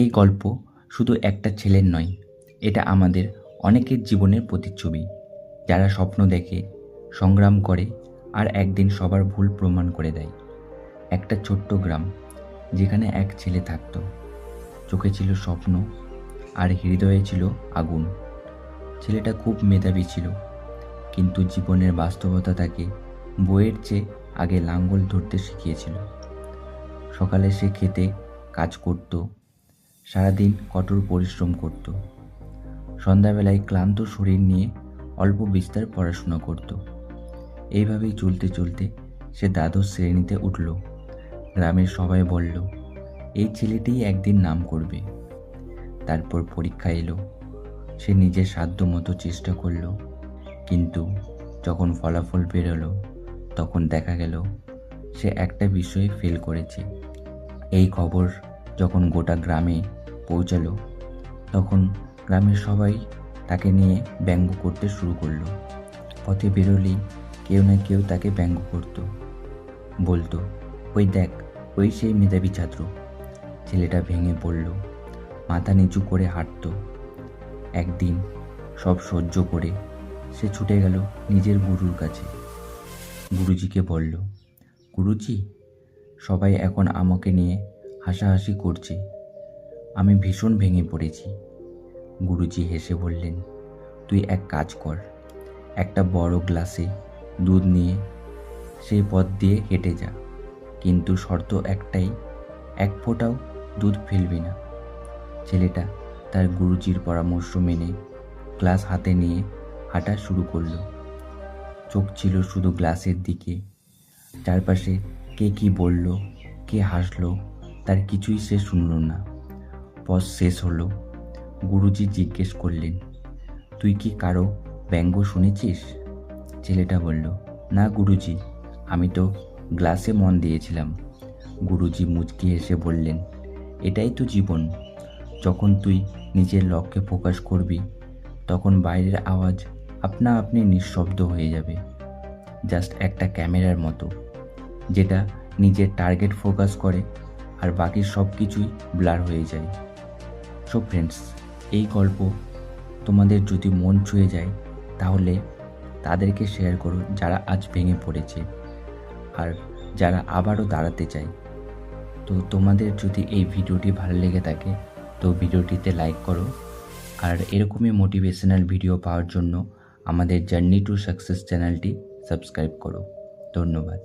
এই গল্প শুধু একটা ছেলের নয়, এটা আমাদের অনেকের জীবনের প্রতিচ্ছবি। যারা স্বপ্ন দেখে, সংগ্রাম করে আর একদিন সবার ভুল প্রমাণ করে দেয়। একটা ছোট্ট গ্রাম যেখানে এক ছেলে থাকতো। চোখে ছিল স্বপ্ন আর হৃদয়ে ছিল আগুন। ছেলেটা খুব মেধাবী ছিল, কিন্তু জীবনের বাস্তবতা তাকে বইয়ের চেয়ে আগে লাঙ্গল ধরতে শিখিয়েছিল। সকালে সে খেতে, কাজ করত সারাদিন কঠোর পরিশ্রম করত। সন্ধ্যাবেলায় ক্লান্ত শরীর নিয়ে অল্প বিস্তার পড়াশোনা করত। এইভাবেই চলতে চলতে সে দ্বাদশ শ্রেণীতে উঠল। গ্রামের সবাই বলল, এই ছেলেটিই একদিন নাম করবে। তারপর পরীক্ষা এলো। সে নিজের সাধ্য মতো চেষ্টা করল, কিন্তু যখন ফলাফল বেরোলো, তখন দেখা গেল, সে একটা বিষয়ে ফেল করেছে। এই খবর যখন গোটা গ্রামে পৌঁছালো, তখন গ্রামের সবাই তাকে নিয়ে ব্যঙ্গ করতে শুরু করল। পথে বেরোলেই কেউ না কেউ তাকে ব্যঙ্গ করতো। বলতো, ওই দেখ, ওই সেই মেধাবী ছাত্র। ছেলেটা ভেঙে পড়ল, মাথা নিচু করে হাঁটতো। একদিন সব সহ্য করে সে ছুটে গেল নিজের গুরুর কাছে। গুরুজিকে বলল, গুরুজি, সবাই এখন আমাকে নিয়ে হাসাহাসি করছে। আমি ভীষণ ভেঙে পড়েছি। গুরুজি হেসে বললেন, তুই এক কাজ কর, একটা বড় গ্লাসে দুধ নিয়ে সেই পথ দিয়ে হেঁটে যা। কিন্তু শর্ত একটাই, এক ফোঁটাও দুধ ফেলবি না। ছেলেটা তার গুরুজির পরামর্শ মেনে গ্লাস হাতে নিয়ে হাঁটা শুরু করল। চোখ ছিল শুধু গ্লাসের দিকে। চারপাশে কে কি বলল, কে হাসলো তার কিছুই সে শুনল না। পথ শেষ হলো। গুরুজি জিজ্ঞেস করলেন, তুই কি কারও ব্যঙ্গ শুনেছিস? ছেলেটা বলল, না গুরুজি, আমি তো গ্লাসে মন দিয়েছিলাম। গুরুজি মুচকি হেসে বললেন, এটাই তো জীবন। যখন তুই নিজের লক্ষ্যে ফোকাস করবি, তখন বাইরের আওয়াজ আপনা আপনি নিঃশব্দ হয়ে যাবে। জাস্ট একটা ক্যামেরার মতো, যেটা নিজের টার্গেট ফোকাস করে আর বাকি সব কিছুই ব্লার হয়ে যায়। সো ফ্রেন্ডস এই গল্প তোমাদের যদি মন ছুঁয়ে যায়, তাহলে তাদেরকে শেয়ার করো যারা আজ ভেঙে পড়েছে আর যারা আবারও দাঁড়াতে চায়। তো তোমাদের যদি এই ভিডিওটি ভালো লেগে থাকে, তো ভিডিওটিতে লাইক করো। আর এরকমই মোটিভেশনাল ভিডিও পাওয়ার জন্য আমাদের জার্নি টু সাকসেস চ্যানেলটি সাবস্ক্রাইব করো। ধন্যবাদ।